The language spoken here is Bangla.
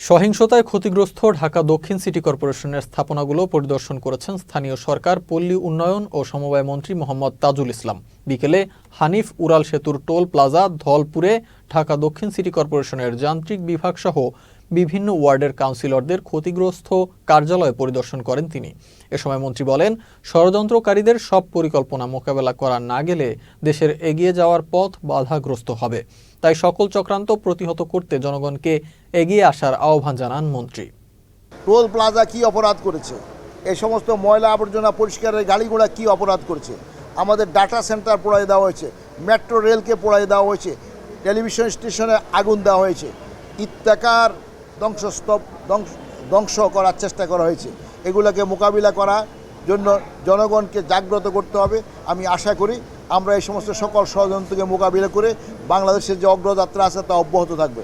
সহিংসতায় ক্ষতিগ্রস্ত ঢাকা দক্ষিণ সিটি কর্পোরেশনের স্থাপনাগুলো পরিদর্শন করেছেন স্থানীয় সরকার, পল্লী উন্নয়ন ও সমবায় মন্ত্রী মোহাম্মদ তাজুল ইসলাম। বিকেলে হানিফ উড়াল সেতুর টোল প্লাজা ধলপুরে ঢাকা দক্ষিণ সিটি কর্পোরেশনের যান্ত্রিক বিভাগ সহ বিভিন্ন ওয়ার্ডের কাউন্সিলরদের ক্ষতিগ্রস্ত কার্যালয় পরিদর্শন করেন তিনি। এ সময় মন্ত্রী বলেন, ষড়যন্ত্রকারীদের সব পরিকল্পনা মোকাবেলা করা না গেলে দেশের এগিয়ে যাওয়ার পথ বাধাগ্রস্ত হবে। তাই সকল চক্রান্ত প্রতিহত করতে জনগণকে এগিয়ে আসার আহ্বান জানান মন্ত্রী। টোল প্লাজা কি অপরাধ করেছে? এই সমস্ত ময়লা আবর্জনা পরিষ্কারের গাড়িগুলো কি অপরাধ করেছে? আমাদের ডাটা সেন্টার পোড়াই দেওয়া হয়েছে মেট্রো রেলকে পোড়াই দেওয়া হয়েছে টেলিভিশন স্টেশনে আগুন দেওয়া হয়েছে। ইত্যাকার ধ্বংসস্তব, ধ্বংস ধ্বংস করার চেষ্টা করা হয়েছে। এগুলোকে মোকাবিলা করা জন্য জনগণকে জাগ্রত করতে হবে। আমি আশা করি আমরা এই সমস্ত সকল ষড়যন্ত্রকে মোকাবিলা করে বাংলাদেশের যে অগ্রযাত্রা আছে তা অব্যাহত থাকবে।